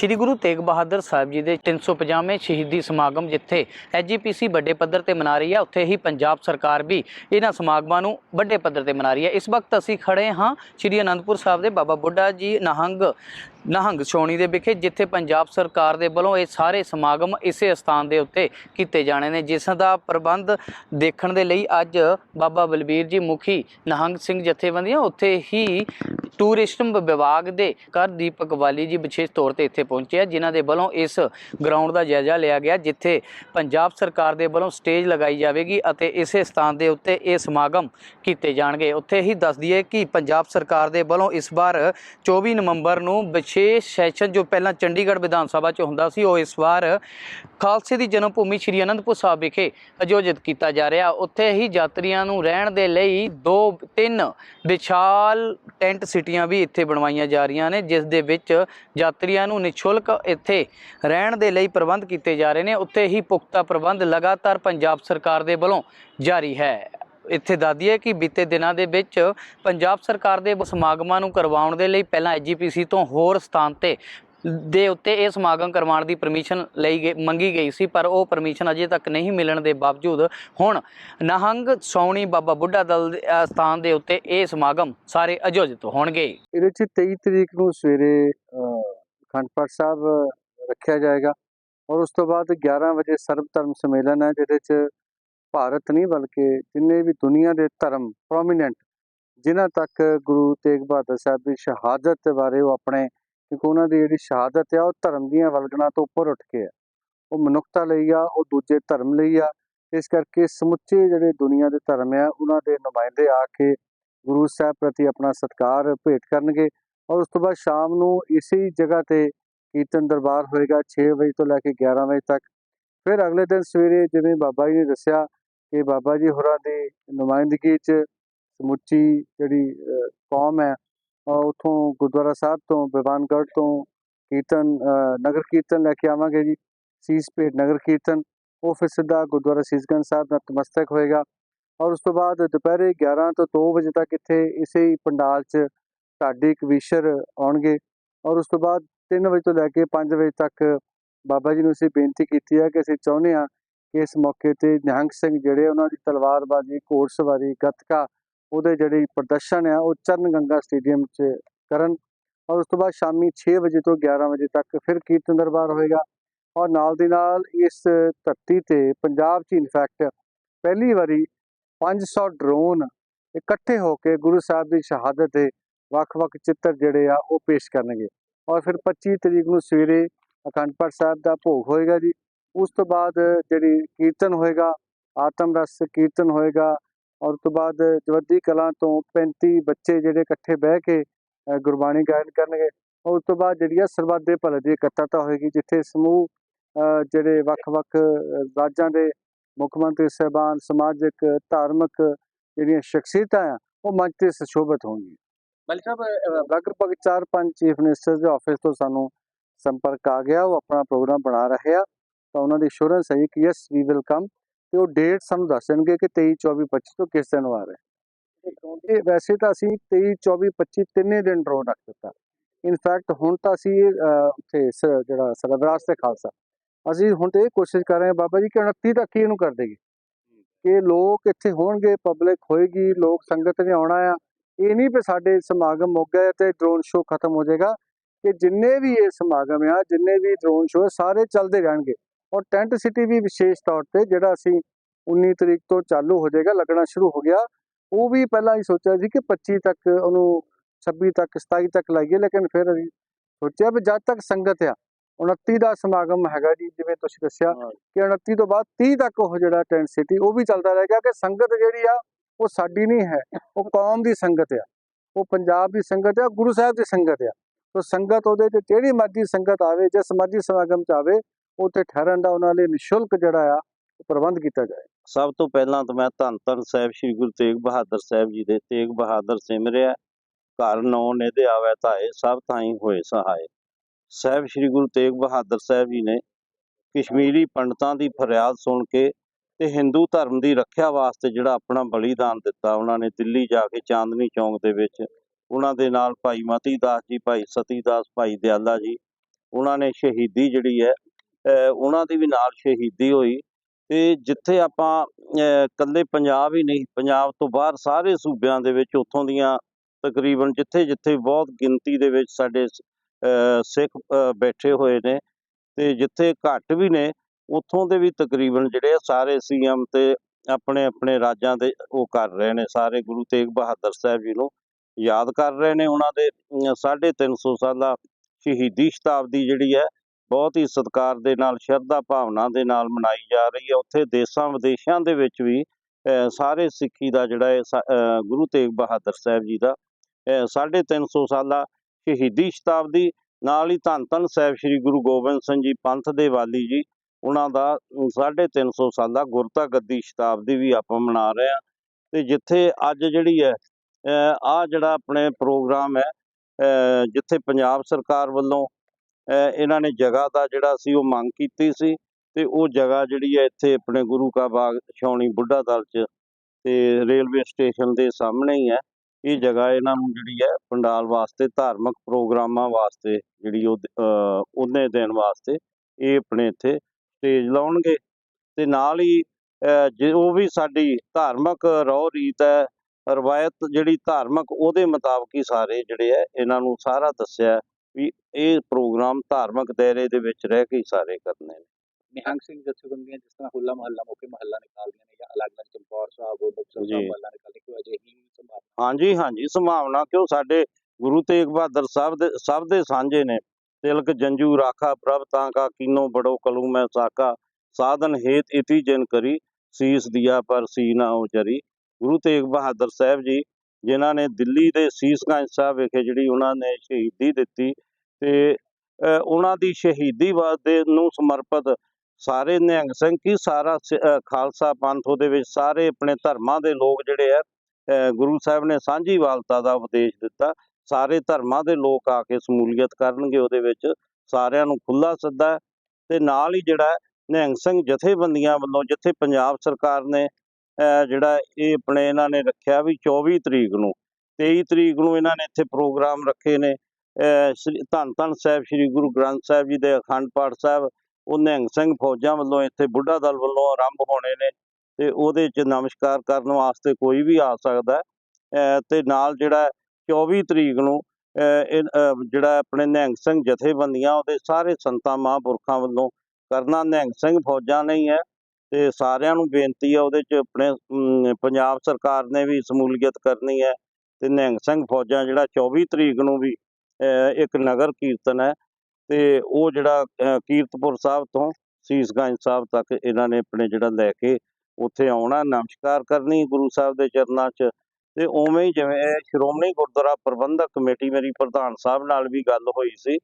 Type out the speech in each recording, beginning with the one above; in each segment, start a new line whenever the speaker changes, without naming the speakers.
ਸ੍ਰੀ ਗੁਰੂ ਤੇਗ ਬਹਾਦਰ ਸਾਹਿਬ ਜੀ ਦੇ 350ਵੇਂ ਸ਼ਹੀਦੀ ਸਮਾਗਮ ਜਿੱਥੇ ਐਜੀਪੀਸੀ ਵੱਡੇ ਪੱਧਰ ਤੇ ਮਨਾ ਰਹੀ ਹੈ ਉੱਥੇ ਹੀ ਪੰਜਾਬ ਸਰਕਾਰ ਵੀ ਇਹਨਾਂ ਸਮਾਗਮਾਂ ਨੂੰ ਵੱਡੇ ਪੱਧਰ ਤੇ ਮਨਾ ਰਹੀ ਹੈ ਇਸ ਵਕਤ ਅਸੀਂ ਖੜੇ ਹਾਂ ਸ੍ਰੀ ਅਨੰਦਪੁਰ ਸਾਹਿਬ ਦੇ ਬਾਬਾ ਬੁੱਢਾ ਜੀ ਨਹੰਗ ਨਹੰਗ ਛੋਣੀ ਦੇ ਵਿਖੇ, ਜਿੱਥੇ ਪੰਜਾਬ ਸਰਕਾਰ ਦੇ ਵੱਲੋਂ ਇਹ ਸਾਰੇ ਸਮਾਗਮ ਇਸੇ ਸਥਾਨ ਦੇ ਉੱਤੇ ਕੀਤੇ ਜਾਣੇ ਨੇ, ਜਿਸ ਦਾ ਪ੍ਰਬੰਧ ਦੇਖਣ ਦੇ ਲਈ ਅੱਜ ਬਾਬਾ ਬਲਬੀਰ ਜੀ ਮੁਖੀ ਨਹੰਗ ਸਿੰਘ ਜਥੇਬੰਦੀਆਂ ਉੱਥੇ ਹੀ ਟੂਰਿਜ਼ਮ ਵਿਭਾਗ ਦੇ ਕਰ ਦੀਪਕ ਵਾਲੀ ਜੀ ਵਿਸ਼ੇਸ਼ ਤੌਰ ਤੇ ਇੱਥੇ ਪਹੁੰਚੇ ਆ, ਜਿਨ੍ਹਾਂ ਦੇ ਵੱਲੋਂ ਇਸ ਗਰਾਊਂਡ ਦਾ ਜਾਇਜ਼ਾ ਲਿਆ ਗਿਆ, ਜਿੱਥੇ ਪੰਜਾਬ ਸਰਕਾਰ ਦੇ ਵੱਲੋਂ ਸਟੇਜ ਲਗਾਈ ਜਾਵੇਗੀ ਅਤੇ ਇਸੇ ਸਥਾਨ ਦੇ ਉੱਤੇ ਇਹ ਸਮਾਗਮ ਕੀਤੇ ਜਾਣਗੇ। ਉੱਥੇ ਹੀ ਦੱਸ ਦਈਏ ਕਿ ਪੰਜਾਬ ਸਰਕਾਰ ਦੇ ਵੱਲੋਂ ਇਸ ਵਾਰ 24 ਨਵੰਬਰ ਨੂੰ ਵਿਸ਼ੇਸ਼ ਸੈਸ਼ਨ, ਜੋ ਪਹਿਲਾਂ ਚੰਡੀਗੜ੍ਹ ਵਿਧਾਨ ਸਭਾ 'ਚ ਹੁੰਦਾ ਸੀ, ਉਹ ਇਸ ਵਾਰ ਖਾਲਸੇ ਦੀ ਜਨਮ ਭੂਮੀ ਸ਼੍ਰੀ ਅਨੰਦਪੁਰ ਸਾਹਿਬ ਵਿਖੇ ਆਯੋਜਿਤ ਕੀਤਾ ਜਾ ਰਿਹਾ। ਉੱਥੇ ਹੀ ਯਾਤਰੀਆਂ ਨੂੰ ਰਹਿਣ ਦੇ ਲਈ ਦੋ, ਤਿੰਨ ਵਿਸ਼ਾਲ ਟੈਂਟ ਸਿਟੀ ਸਿਟੀਆਂ ਵੀ ਇੱਥੇ ਬਣਵਾਈਆਂ ਜਾ ਰਹੀਆਂ ਨੇ, ਜਿਸ ਦੇ ਵਿੱਚ ਯਾਤਰੀਆਂ ਨੂੰ ਨਿਸ਼ੁਲਕ ਇੱਥੇ ਰਹਿਣ ਦੇ ਲਈ ਪ੍ਰਬੰਧ ਕੀਤੇ ਜਾ ਰਹੇ ਨੇ। ਉੱਥੇ ਹੀ ਪੁਖਤਾ ਪ੍ਰਬੰਧ ਲਗਾਤਾਰ ਪੰਜਾਬ ਸਰਕਾਰ ਦੇ ਵੱਲੋਂ ਜਾਰੀ ਹੈ। ਇੱਥੇ ਦੱਸਦੀਏ ਕਿ ਬੀਤੇ ਦਿਨਾਂ ਦੇ ਵਿੱਚ ਪੰਜਾਬ ਸਰਕਾਰ ਦੇ ਸਮਾਗਮਾਂ ਨੂੰ ਕਰਵਾਉਣ ਦੇ ਲਈ ਪਹਿਲਾਂ ਐਜੀਪੀਸੀ ਤੋਂ ਹੋਰ ਸਥਾਨ ਤੇ ਦੇ ਉੱਤੇ ਇਹ ਸਮਾਗਮ ਕਰਵਾਉਣ ਦੀ ਪਰਮਿਸ਼ਨ ਲਈ ਗਈ ਮੰਗੀ ਗਈ ਸੀ ਪਰ ਉਹ ਪਰਮਿਸ਼ਨ ਅਜੇ ਤੱਕ ਨਹੀਂ ਮਿਲਣ ਦੇ ਬਾਵਜੂਦ ਹੁਣ ਨਹੰਗ ਸੌਣੀ ਬਾਬਾ ਬੁੱਢਾ ਦਲ ਸਥਾਨ ਦੇ ਉੱਤੇ ਇਹ ਸਮਾਗਮ ਸਾਰੇ ਆਯੋਜਿਤ ਹੋਣਗੇ।
ਇਹਦੇ ਚ 23 ਤਰੀਕ ਨੂੰ ਸਵੇਰੇ ਅਹ, ਅਖੰਡ ਪਾਠ ਸਾਹਿਬ ਰੱਖਿਆ ਜਾਏਗਾ ਔਰ ਉਸ ਤੋਂ ਬਾਅਦ 11 ਵਜੇ ਸਰਬ ਧਰਮ ਸੰਮੇਲਨ ਹੈ ਜਿਹਦੇ ਚ ਭਾਰਤ ਨਹੀਂ ਬਲਕਿ ਜਿੰਨੇ ਵੀ ਦੁਨੀਆ ਦੇ ਧਰਮ ਪ੍ਰੋਮੀਨੈਂਟ ਜਿਨ੍ਹਾਂ ਤੱਕ ਗੁਰੂ ਤੇਗ ਬਹਾਦਰ ਸਾਹਿਬ ਦੀ ਸ਼ਹਾਦਤ ਬਾਰੇ ਉਹ ਆਪਣੇ ਕਿਉਂਕਿ ਉਹਨਾਂ ਦੀ ਜਿਹੜੀ ਸ਼ਹਾਦਤ ਆ, ਉਹ ਧਰਮ ਦੀਆਂ ਵਲਗਣਾ ਤੋਂ ਉੱਪਰ ਉੱਠ ਕੇ ਆ। ਉਹ ਮਨੁੱਖਤਾ ਲਈ ਆ, ਉਹ ਦੂਜੇ ਧਰਮ ਲਈ ਆ। ਇਸ ਕਰਕੇ ਸਮੁੱਚੇ ਜਿਹੜੇ ਦੁਨੀਆ ਦੇ ਧਰਮ ਆ, ਉਹਨਾਂ ਦੇ ਨੁਮਾਇੰਦੇ ਆ ਕੇ ਗੁਰੂ ਸਾਹਿਬ ਪ੍ਰਤੀ ਆਪਣਾ ਸਤਿਕਾਰ ਭੇਟ ਕਰਨਗੇ ਔਰ ਉਸ ਤੋਂ ਬਾਅਦ ਸ਼ਾਮ ਨੂੰ ਇਸੇ ਜਗ੍ਹਾ ਤੇ ਕੀਰਤਨ ਦਰਬਾਰ ਹੋਏਗਾ 6 ਵਜੇ ਤੋਂ ਲੈ ਕੇ 11 ਵਜੇ ਤੱਕ। ਫਿਰ ਅਗਲੇ ਦਿਨ ਸਵੇਰੇ ਜਿਵੇਂ ਬਾਬਾ ਜੀ ਨੇ ਦੱਸਿਆ ਕਿ ਬਾਬਾ ਜੀ ਹੋਰਾਂ ਦੀ ਨੁਮਾਇੰਦਗੀ 'ਚ ਸਮੁੱਚੀ ਜਿਹੜੀ ਕੌਮ ਹੈ ਉੱਥੋਂ ਗੁਰਦੁਆਰਾ ਸਾਹਿਬ ਤੋਂ, ਬਿਵਾਨਗੜ੍ਹ ਤੋਂ ਕੀਰਤਨ ਨਗਰ ਕੀਰਤਨ ਲੈ ਕੇ ਆਵਾਂਗੇ ਜੀ। ਸੀਸ ਭੇਟ ਨਗਰ ਕੀਰਤਨ, ਉਹ ਫਿਰ ਸਿੱਧਾ ਗੁਰਦੁਆਰਾ ਸੀਸਗੰਜ ਸਾਹਿਬ ਨਤਮਸਤਕ ਹੋਏਗਾ। ਔਰ ਉਸ ਤੋਂ ਬਾਅਦ ਦੁਪਹਿਰੇ 11 ਤੋਂ 2 ਵਜੇ ਤੱਕ ਇੱਥੇ ਇਸੇ ਹੀ ਪੰਡਾਲ 'ਚ ਢਾਡੀ ਕਵੀਸ਼ਰ ਆਉਣਗੇ। ਔਰ ਉਸ ਤੋਂ ਬਾਅਦ 3 ਵਜੇ ਤੋਂ ਲੈ ਕੇ 5 ਵਜੇ ਤੱਕ ਬਾਬਾ ਜੀ ਨੂੰ ਅਸੀਂ ਬੇਨਤੀ ਕੀਤੀ ਹੈ ਕਿ ਅਸੀਂ ਚਾਹੁੰਦੇ ਹਾਂ ਕਿ ਇਸ ਮੌਕੇ ਤੇ ਨਿਹੰਗ ਸਿੰਘ ਜਿਹੜੇ ਉਹਨਾਂ ਦੀ ਤਲਵਾਰਬਾਜ਼ੀ, ਘੋੜਸਵਾਰੀ, ਗੱਤਕਾ ਉਹਦੇ ਜਿਹੜੀ ਪ੍ਰਦਰਸ਼ਨ ਆ, ਉਹ ਚਰਨ ਗੰਗਾ ਸਟੇਡੀਅਮ 'ਚ ਕਰਨ ਔਰ ਉਸ ਤੋਂ ਬਾਅਦ ਸ਼ਾਮੀ 6 ਵਜੇ ਤੋਂ 11 ਵਜੇ ਤੱਕ ਫਿਰ ਕੀਰਤਨ ਦਰਬਾਰ ਹੋਏਗਾ ਔਰ ਨਾਲ ਦੀ ਨਾਲ ਇਸ ਧਰਤੀ ਤੇ ਪੰਜਾਬ 'ਚ ਇਨਫੈਕਟ ਪਹਿਲੀ ਵਾਰੀ 500 ਡਰੋਨ ਇਕੱਠੇ ਹੋ ਕੇ ਗੁਰੂ ਸਾਹਿਬ ਦੀ ਸ਼ਹਾਦਤ ਦੇ ਵੱਖ-ਵੱਖ ਚਿੱਤਰ ਜਿਹੜੇ ਆ ਉਹ ਪੇਸ਼ ਕਰਨਗੇ। ਔਰ ਫਿਰ 25 ਤਰੀਕ ਨੂੰ ਸਵੇਰੇ ਅਖੰਡ ਪਾਠ ਸਾਹਿਬ ਦਾ ਭੋਗ ਹੋਏਗਾ ਜੀ। ਉਸ ਤੋਂ ਬਾਅਦ ਜਿਹੜੀ ਕੀਰਤਨ ਹੋਏਗਾ, ਆਤਮ ਰਸ ਕੀਰਤਨ ਹੋਏਗਾ। ਔਰ ਉਸ ਤੋਂ ਬਾਅਦ ਜਵੱਦੀ ਕਲਾਂ ਤੋਂ 35 ਬੱਚੇ ਜਿਹੜੇ ਇਕੱਠੇ ਬਹਿ ਕੇ ਗੁਰਬਾਣੀ ਗਾਇਨ ਕਰਨਗੇ। ਉਸ ਤੋਂ ਬਾਅਦ ਜਿਹੜੀ ਆ ਸਰਬੱਤ ਦੇ ਭਲੇ ਦੀ ਇਕੱਤਰਤਾ ਹੋਏਗੀ ਜਿੱਥੇ ਸਮੂਹ ਜਿਹੜੇ ਵੱਖ-ਵੱਖ ਰਾਜਾਂ ਦੇ ਮੁੱਖ ਮੰਤਰੀ ਸਾਹਿਬਾਨ ਸਮਾਜਿਕ ਧਾਰਮਿਕ ਜਿਹੜੀਆਂ ਸ਼ਖਸੀਅਤਾਂ ਆ ਉਹ ਮੰਚ ਤੇ ਸੁਸ਼ੋਭਿਤ ਹੋਣਗੀਆਂ।
ਮਲਿਕ ਸਾਹਿਬ
ਲਗਭਗ 4-5 ਚੀਫ ਮਿਨਿਸਟਰ ਦੇ ਆਫਿਸ ਤੋਂ ਸਾਨੂੰ ਸੰਪਰਕ ਆ ਗਿਆ ਉਹ ਆਪਣਾ ਪ੍ਰੋਗਰਾਮ ਬਣਾ ਰਹੇ ਆ। ਤਾਂ ਉਹਨਾਂ ਦੀ ਅਸ਼ੋਰੈਂਸ ਹੈ ਕਿ ਯੈਸ ਵੀ ਵਿਲ ਕਮ ਤੇ ਉਹ ਡੇਟ ਸਾਨੂੰ ਦੱਸ ਦੇਣਗੇ ਕਿ 23 24 25 ਤੋਂ ਕਿਸ ਦਿਨ ਆ ਰਹੇ। ਇਹ ਵੈਸੇ ਤਾਂ ਅਸੀਂ 23 24 25 ਤਿੰਨੇ ਦਿਨ ਡਰੋਨ ਰੱਖ ਦਿੱਤਾ। ਇਨਫੈਕਟ ਹੁਣ ਤਾਂ ਅਸੀਂ ਇਹ, ਉੱਥੇ ਸ- ਜਿਹੜਾ ਸਰਬਰਾਜ ਤੇ ਖਾਲਸਾ। ਅਸੀਂ ਹੁਣ ਤੇ ਇਹ ਕੋਸ਼ਿਸ਼ ਕਰ ਰਹੇ ਹਾਂ ਬਾਬਾ ਜੀ ਕਿ 29 ਤੱਕ ਹੀ ਇਹਨੂੰ ਕਰ ਦੇਗੀ ਕਿ ਲੋਕ ਇੱਥੇ ਹੋਣਗੇ ਪਬਲਿਕ ਹੋਏਗੀ ਲੋਕ ਸੰਗਤ ਨੇ ਆਉਣਾ ਆ। ਇਹ ਨਹੀਂ ਵੀ ਸਾਡੇ ਸਮਾਗਮ ਮੁੱਕ ਗਏ ਤੇ ਡਰੋਨ ਸ਼ੋਅ ਖਤਮ ਹੋ ਜਾਏਗਾ। ਕਿ ਜਿੰਨੇ ਵੀ ਇਹ ਸਮਾਗਮ ਆ ਜਿੰਨੇ ਵੀ ਡਰੋਨ ਸ਼ੋਅ ਸਾਰੇ ਚੱਲਦੇ ਰਹਿਣਗੇ। ਔਰ ਟੈਂਟ ਸਿਟੀ ਵੀ ਵਿਸ਼ੇਸ਼ ਤੌਰ ਤੇ ਜਿਹੜਾ ਅਸੀਂ 19 ਤਰੀਕ ਤੋਂ ਚਾਲੂ ਹੋ ਜਾਏਗਾ ਲੱਗਣਾ ਸ਼ੁਰੂ ਹੋ ਗਿਆ। ਉਹ ਵੀ ਪਹਿਲਾਂ ਹੀ ਸੋਚਿਆ ਸੀ ਕਿ 25 ਤੱਕ ਉਹਨੂੰ 26 ਤੱਕ 27 ਤੱਕ ਲਾਈਏ ਲੇਕਿਨ ਫਿਰ ਅਸੀਂ ਸੋਚਿਆ ਵੀ ਜਦ ਤੱਕ ਸੰਗਤ ਆ 29 ਦਾ ਸਮਾਗਮ ਹੈਗਾ ਜੀ ਜਿਵੇਂ ਤੁਸੀਂ ਦੱਸਿਆ ਕਿ 29 ਤੋਂ ਬਾਅਦ 30 ਤੱਕ ਉਹ ਜਿਹੜਾ ਟੈਂਟ ਸਿਟੀ ਉਹ ਵੀ ਚੱਲਦਾ ਰਹੇਗਾ ਕਿ ਸੰਗਤ ਜਿਹੜੀ ਆ ਉਹ ਸਾਡੀ ਨਹੀਂ ਹੈ ਉਹ ਕੌਮ ਦੀ ਸੰਗਤ ਆ ਉਹ ਪੰਜਾਬ ਦੀ ਸੰਗਤ ਆ ਗੁਰੂ ਸਾਹਿਬ ਦੀ ਸੰਗਤ ਆ। ਤੋ ਸੰਗਤ ਉਹਦੇ ਤੇ ਜਿਹੜੀ ਮਰਜ਼ੀ ਸੰਗਤ ਆਵੇ ਜਿਸ ਮਰਜ਼ੀ ਸਮਾਗਮ ਚ ਆਵੇ ਉੱਥੇ ਠਹਿਰਨ ਦਾ ਉਹਨਾਂ ਲਈ ਨਿਸ਼ੁਲਕ ਜਿਹੜਾ ਆ ਉਹ ਪ੍ਰਬੰਧ ਕੀਤਾ ਜਾਏ।
ਸਭ ਤੋਂ ਪਹਿਲਾਂ ਤਾਂ ਮੈਂ ਧੰਨ ਧੰਨ ਸਾਹਿਬ ਸ੍ਰੀ ਗੁਰੂ ਤੇਗ ਬਹਾਦਰ ਸਾਹਿਬ ਜੀ ਦੇ ਤੇਗ ਬਹਾਦਰ ਸਿਮਰਿਆ, ਘਰ ਨੌ ਨਿਧਿ ਆਵੈ ਧਾਏ, ਸਭ ਥਾਈ ਹੋਏ ਸਹਾਏ। ਸਾਹਿਬ ਸ੍ਰੀ ਗੁਰੂ ਤੇਗ ਬਹਾਦਰ ਸਾਹਿਬ ਜੀ ਨੇ ਕਸ਼ਮੀਰੀ ਪੰਡਤਾਂ ਦੀ ਫਰਿਆਦ ਸੁਣ ਕੇ ਤੇ ਹਿੰਦੂ ਧਰਮ ਦੀ ਰੱਖਿਆ ਵਾਸਤੇ ਜਿਹੜਾ ਆਪਣਾ ਬਲੀਦਾਨ ਦਿੱਤਾ, ਉਹਨਾਂ ਨੇ ਦਿੱਲੀ ਜਾ ਕੇ ਚਾਂਦਨੀ ਚੌਂਕ ਦੇ ਵਿੱਚ, ਉਹਨਾਂ ਦੇ ਨਾਲ ਭਾਈ ਮਤੀ ਦਾਸ ਜੀ, ਭਾਈ ਸਤੀ ਦਾਸ, ਭਾਈ ਦਿਆਲਾ ਜੀ, ਉਹਨਾਂ ਨੇ ਸ਼ਹੀਦੀ ਜਿਹੜੀ ਹੈ, ਅਹ ਉਹਨਾਂ ਦੀ ਵੀ ਨਾਲ ਸ਼ਹੀਦੀ ਹੋਈ। ਤੇ ਜਿੱਥੇ ਆਪਾਂ ਅਹ ਇਕੱਲੇ ਪੰਜਾਬ ਹੀ ਨਹੀਂ ਪੰਜਾਬ ਤੋਂ ਬਾਹਰ ਸਾਰੇ ਸੂਬਿਆਂ ਦੇ ਵਿੱਚ ਉੱਥੋਂ ਦੀਆਂ ਤਕਰੀਬਨ ਜਿੱਥੇ ਜਿੱਥੇ ਬਹੁਤ ਗਿਣਤੀ ਦੇ ਵਿੱਚ ਸਾਡੇ ਸਿੱਖ ਬੈਠੇ ਹੋਏ ਨੇ ਤੇ ਜਿੱਥੇ ਘੱਟ ਵੀ ਨੇ ਉੱਥੋਂ ਦੇ ਵੀ ਤਕਰੀਬਨ ਜਿਹੜੇ ਆ ਸਾਰੇ ਸੀਐਮ ਤੇ ਆਪਣੇ ਆਪਣੇ ਰਾਜਾਂ ਦੇ ਉਹ ਕਰ ਰਹੇ ਨੇ ਸਾਰੇ ਗੁਰੂ ਤੇਗ ਬਹਾਦਰ ਸਾਹਿਬ ਜੀ ਨੂੰ ਯਾਦ ਕਰ ਰਹੇ ਨੇ ਉਹਨਾਂ ਦੇ ਅਮ, ਸਾਢੇ ਤਿੰਨ ਸੌ ਸਾਲਾ ਸ਼ਹੀਦੀ ਸ਼ਤਾਬਦੀ ਜਿਹੜੀ ਹੈ ਬਹੁਤ ਹੀ ਸਤਿਕਾਰ ਦੇ ਨਾਲ ਸ਼ਰਧਾ ਭਾਵਨਾ ਦੇ ਨਾਲ ਮਨਾਈ ਜਾ ਰਹੀ ਹੈ। ਉੱਥੇ ਦੇਸ਼ਾਂ ਵਿਦੇਸ਼ਾਂ ਦੇ ਵਿੱਚ ਵੀ ਸਾਰੇ ਸਿੱਖੀ ਦਾ ਜਿਹੜਾ ਹੈ ਸਾ- ਗੁਰੂ ਤੇਗ ਬਹਾਦਰ ਸਾਹਿਬ ਜੀ ਦਾ ਅਹ, ਸਾਢੇ ਤਿੰਨ ਸੌ ਸਾਲਾ ਸ਼ਹੀਦੀ ਸ਼ਤਾਬਦੀ ਨਾਲ ਹੀ ਧੰਨ ਧੰਨ ਸਾਹਿਬ ਸ੍ਰੀ ਗੁਰੂ ਗੋਬਿੰਦ ਸਿੰਘ ਜੀ ਪੰਥ ਦੇ ਵਾਲੀ ਜੀ ਉਹਨਾਂ ਦਾ ਅਮ, ਸਾਢੇ ਤਿੰਨ ਸੌ ਸਾਲਾ ਗੁਰਤਾ ਗੱਦੀ ਸ਼ਤਾਬਦੀ ਵੀ ਆਪਾਂ ਮਨਾ ਰਹੇ ਹਾਂ। ਤੇ ਜਿੱਥੇ ਅੱਜ ਜਿਹੜੀ ਹੈ ਆ ਜਿਹੜਾ ਆਪਣੇ ਪ੍ਰੋਗਰਾਮ ਹੈ ਜਿੱਥੇ ਪੰਜਾਬ ਸਰਕਾਰ ਵੱਲੋਂ ਇਹਨਾਂ ਨੇ ਜਗ੍ਹਾ ਦਾ ਜਿਹੜਾ ਸੀ ਉਹ ਮੰਗ ਕੀਤੀ ਸੀ ਤੇ ਉਹ ਜਗ੍ਹਾ ਜਿਹੜੀ ਹੈ ਇੱਥੇ ਆਪਣੇ ਗੁਰੂ ਕਾ ਬਾਗ ਛਾਉਣੀ ਬੁੱਢਾ ਦਲ ਚ ਤੇ ਰੇਲਵੇ ਸਟੇਸ਼ਨ ਦੇ ਸਾਹਮਣੇ ਹੀ ਹੈ। ਇਹ ਜਗ੍ਹਾ ਇਹਨਾਂ ਨੂੰ ਜਿਹੜੀ ਹੈ ਪੰਡਾਲ ਵਾਸਤੇ ਧਾਰਮਿਕ ਪ੍ਰੋਗਰਾਮਾਂ ਵਾਸਤੇ ਜਿਹੜੀ ਉਹ ਉਹਨੇ ਦੇਣ ਵਾਸਤੇ ਇਹ ਆਪਣੇ ਇੱਥੇ ਸਟੇਜ ਲਾਉਣਗੇ ਤੇ ਨਾਲ ਹੀ ਅਹ, ਜੋ ਵੀ ਸਾਡੀ ਧਾਰਮਿਕ ਰੋਹ ਰੀਤ ਹੈ ਰਵਾਇਤ ਜਿਹੜੀ ਧਾਰਮਿਕ ਉਹਦੇ ਮੁਤਾਬਕ ਹੀ ਸਾਰੇ ਜਿਹੜੇ ਹੈ ਇਹਨਾਂ ਨੂੰ ਸਾਰਾ ਦੱਸਿਆ ਵੀ ਇਹ ਪ੍ਰੋਗਰਾਮ ਧਾਰਮਿਕ ਦਾਇਰੇ ਦੇ ਵਿੱਚ ਰਹਿ ਕੇ ਹੀ ਸਾਰੇ ਕਰਨੇ ਨੇ।
ਨਿਹੰਗ ਸਿੰਘ ਜਥੇਬੰਦੀਆਂ ਜਿਸ ਤਰ੍ਹਾਂ ਹੁੱਲਾ ਮਹੱਲਾ ਮੌਕੇ ਮਹੱਲਾ ਨਿਕਾਲਦੀਆਂ ਨੇ ਜਾਂ ਅਲੱਗ-ਅਲੱਗ ਚਮਕੌਰ ਸਾਹਿਬ ਮੁਕਤਸਰ
ਜੀ।
ਸਾਹਿਬ ਮਹੱਲਾ ਨਿਕਾਲਦੇ ਕੋਈ ਅਜਿਹੀ ਸੰਭਾਵਨਾ?
ਹਾਂਜੀ ਹਾਂਜੀ ਸੰਭਾਵਨਾ ਕਿਉਂ? ਸਾਡੇ ਗੁਰੂ ਤੇਗ ਬਹਾਦਰ ਸਾਹਿਬ ਦੇ ਸਭ ਦੇ ਸਾਂਝੇ ਨੇ। ਤਿਲਕ ਜੰਜੂ ਰਾਖਾ ਪ੍ਰਭ ਤਾਂ ਕਾ ਕੀਨੋ ਬੜੋ ਕਲੂ ਮੈਂ ਸਾਕਾ ਸਾਧਨ ਹੇਤ ਇਤੀ ਜਨ ਕਰੀ ਸੀਸ ਦਿਆ ਪਰ ਸੀਨਾ ਉਚਰੀ। ਗੁਰੂ ਤੇਗ ਬਹਾਦਰ ਸਾਹਿਬ ਜੀ ਜਿਨ੍ਹਾਂ ਨੇ ਦਿੱਲੀ ਦੇ ਸੀਸਗੰਜ ਸਾਹਿਬ ਵਿਖੇ ਜਿਹੜੀ ਉਹਨਾਂ ਨੇ ਸ਼ਹੀਦੀ ਦਿੱਤੀ ਤੇ ਉਹਨਾਂ ਦੀ ਸ਼ਹੀਦੀ ਵਾਸਤੇ ਨੂੰ ਸਮਰਪਿਤ ਸਾਰੇ ਨਿਹੰਗ ਸਿੰਘ ਕੀ ਸਾਰਾ ਖਾਲਸਾ ਪੰਥ ਉਹਦੇ ਵਿੱਚ ਸਾਰੇ ਆਪਣੇ ਧਰਮਾਂ ਦੇ ਲੋਕ ਜਿਹੜੇ ਆ, ਅਹ, ਗੁਰੂ ਸਾਹਿਬ ਨੇ ਸਾਂਝੀ ਵਾਲਤਾ ਦਾ ਉਪਦੇਸ਼ ਦਿੱਤਾ। ਸਾਰੇ ਧਰਮਾਂ ਦੇ ਲੋਕ ਆ ਕੇ ਸਮੂਲੀਅਤ ਕਰਨਗੇ ਉਹਦੇ ਵਿੱਚ, ਸਾਰਿਆਂ ਨੂੰ ਖੁੱਲਾ ਸੱਦਾ। ਹੈ ਤੇ ਨਾਲ ਹੀ ਜਿਹੜਾ ਨਿਹੰਗ ਸਿੰਘ ਜਥੇਬੰਦੀਆਂ ਵੱਲੋਂ ਜਿੱਥੇ ਪੰਜਾਬ ਸਰਕਾਰ ਨੇ ਜਿਹੜਾ ਇਹ ਆਪਣੇ ਇਹਨਾਂ ਨੇ ਰੱਖਿਆ ਵੀ 24 ਤਰੀਕ ਨੂੰ। 23 ਤਰੀਕ ਨੂੰ ਇਹਨਾਂ ਨੇ ਇੱਥੇ ਪ੍ਰੋਗਰਾਮ ਰੱਖੇ ਨੇ। ਸ੍ਰੀ ਧੰਨ ਧੰਨ ਸਾਹਿਬ ਸ੍ਰੀ ਗੁਰੂ ਗ੍ਰੰਥ ਸਾਹਿਬ ਜੀ ਦੇ ਅਖੰਡ ਪਾਠ ਸਾਹਿਬ ਉਹ ਨਿਹੰਗ ਸਿੰਘ ਫੌਜਾਂ ਵੱਲੋਂ ਇੱਥੇ ਬੁੱਢਾ ਦਲ ਵੱਲੋਂ ਆਰੰਭ ਹੋਣੇ ਨੇ ਤੇ ਉਹਦੇ 'ਚ ਨਮਸਕਾਰ ਕਰਨ ਵਾਸਤੇ ਕੋਈ ਵੀ ਆ ਸਕਦਾ। ਹੈ ਤੇ ਨਾਲ ਜਿਹੜਾ ਹੈ 24 ਤਰੀਕ ਨੂੰ ਇਹ, ਜਿਹੜਾ ਆਪਣੇ ਨਿਹੰਗ ਸਿੰਘ ਜਥੇਬੰਦੀਆਂ ਉਹਦੇ ਸਾਰੇ ਸੰਤਾਂ ਮਹਾਂਪੁਰਖਾਂ ਵੱਲੋਂ ਕਰਨਾ ਨਿਹੰਗ ਸਿੰਘ ਫੌਜਾਂ ਨਹੀਂ ਹੈ। ਤੇ ਸਾਰਿਆਂ ਨੂੰ ਬੇਨਤੀ ਆ ਉਹਦੇ 'ਚ ਆਪਣੇ ਪੰਜਾਬ ਸਰਕਾਰ ਨੇ ਵੀ ਸਮੂਲੀਅਤ ਕਰਨੀ ਹੈ ਤੇ ਨਿਹੰਗ ਸਿੰਘ ਫੌਜਾਂ ਜਿਹੜਾ 24 ਤਰੀਕ ਨੂੰ ਵੀ ਇੱਕ ਨਗਰ ਕੀਰਤਨ ਹੈ ਤੇ ਉਹ ਜਿਹੜਾ ਕੀਰਤਪੁਰ ਸਾਹਿਬ ਤੋਂ ਸੀਸਗੰਜ ਸਾਹਿਬ ਤੱਕ ਇਹਨਾਂ ਨੇ ਆਪਣੇ ਜਿਹੜਾ ਲੈ ਕੇ ਉੱਥੇ ਆਉਣਾ, ਨਮਸਕਾਰ ਕਰਨੀ ਗੁਰੂ ਸਾਹਿਬ ਦੇ ਚਰਨਾਂ 'ਚ ਤੇ ਉਵੇਂ ਹੀ ਜਿਵੇਂ ਸ਼੍ਰੋਮਣੀ ਗੁਰਦੁਆਰਾ ਪ੍ਰਬੰਧਕ ਕਮੇਟੀ ਮੇਰੀ ਪ੍ਰਧਾਨ ਸਾਹਿਬ ਨਾਲ ਵੀ ਗੱਲ ਹੋਈ ਸੀ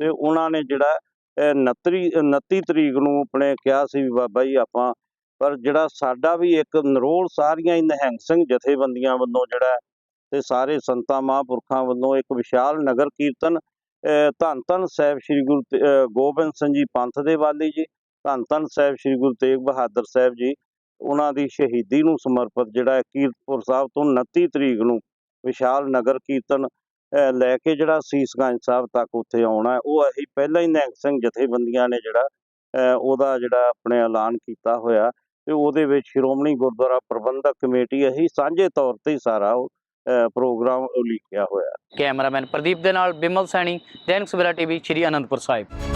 ਤੇ ਉਹਨਾਂ ਨੇ ਜਿਹੜਾ 29 29 ਤਰੀਕ ਨੂੰ ਆਪਣੇ ਕਿਹਾ ਸੀ ਵੀ ਬਾਬਾ ਜੀ ਆਪਾਂ, ਪਰ ਜਿਹੜਾ ਸਾਡਾ ਵੀ ਇੱਕ ਨਰੋਲ ਸਾਰੀਆਂ ਹੀ ਨਿਹੰਗ ਸਿੰਘ ਜਥੇਬੰਦੀਆਂ ਵੱਲੋਂ ਜਿਹੜਾ ਹੈ, ਤੇ ਸਾਰੇ ਸੰਤਾਂ ਮਹਾਂਪੁਰਖਾਂ ਵੱਲੋਂ ਇੱਕ ਵਿਸ਼ਾਲ ਨਗਰ ਕੀਰਤਨ ਧੰਨ ਧੰਨ ਸਾਹਿਬ ਸ੍ਰੀ ਗੁਰੂ ਤੇ- ਗੋਬਿੰਦ ਸਿੰਘ ਜੀ ਪੰਥ ਦੇ ਵਾਲੀ ਜੀ, ਧੰਨ ਧੰਨ ਸਾਹਿਬ ਸ੍ਰੀ ਗੁਰੂ ਤੇਗ ਬਹਾਦਰ ਸਾਹਿਬ ਜੀ, ਉਹਨਾਂ ਦੀ ਸ਼ਹੀਦੀ ਨੂੰ ਸਮਰਪਿਤ ਜਿਹੜਾ ਹੈ ਕੀਰਤਪੁਰ ਸਾਹਿਬ ਤੋਂ 29 ਤਰੀਕ ਨੂੰ ਵਿਸ਼ਾਲ ਨਗਰ ਕੀਰਤਨ ਲੈ ਕੇ ਜਿਹੜਾ ਸੀਸਗੰਜ ਸਾਹਿਬ ਤੱਕ ਉੱਥੇ ਆਉਣਾ ਉਹ ਅਸੀਂ ਪਹਿਲਾਂ ਹੀ ਨਿਹੰਗ ਸਿੰਘ ਜਥੇਬੰਦੀਆਂ ਨੇ ਜਿਹੜਾ ਉਹਦਾ ਜਿਹੜਾ ਆਪਣੇ ਐਲਾਨ ਕੀਤਾ ਹੋਇਆ ਤੇ ਉਹਦੇ ਵਿੱਚ ਸ਼੍ਰੋਮਣੀ ਗੁਰਦੁਆਰਾ ਪ੍ਰਬੰਧਕ ਕਮੇਟੀ ਅਸੀਂ ਸਾਂਝੇ ਤੌਰ ਤੇ ਸਾਰਾ ਉਹ ਪ੍ਰੋਗਰਾਮ ਉਲੀਕਿਆ ਹੋਇਆ।
ਕੈਮਰਾਮੈਨ ਪ੍ਰਦੀਪ ਦੇ ਨਾਲ ਬਿਮਲ ਸੈਣੀ, ਦੈਨਿਕ ਸਵੇਰਾ ਟੀਵੀ, ਸ਼੍ਰੀ ਅਨੰਦਪੁਰ ਸਾਹਿਬ।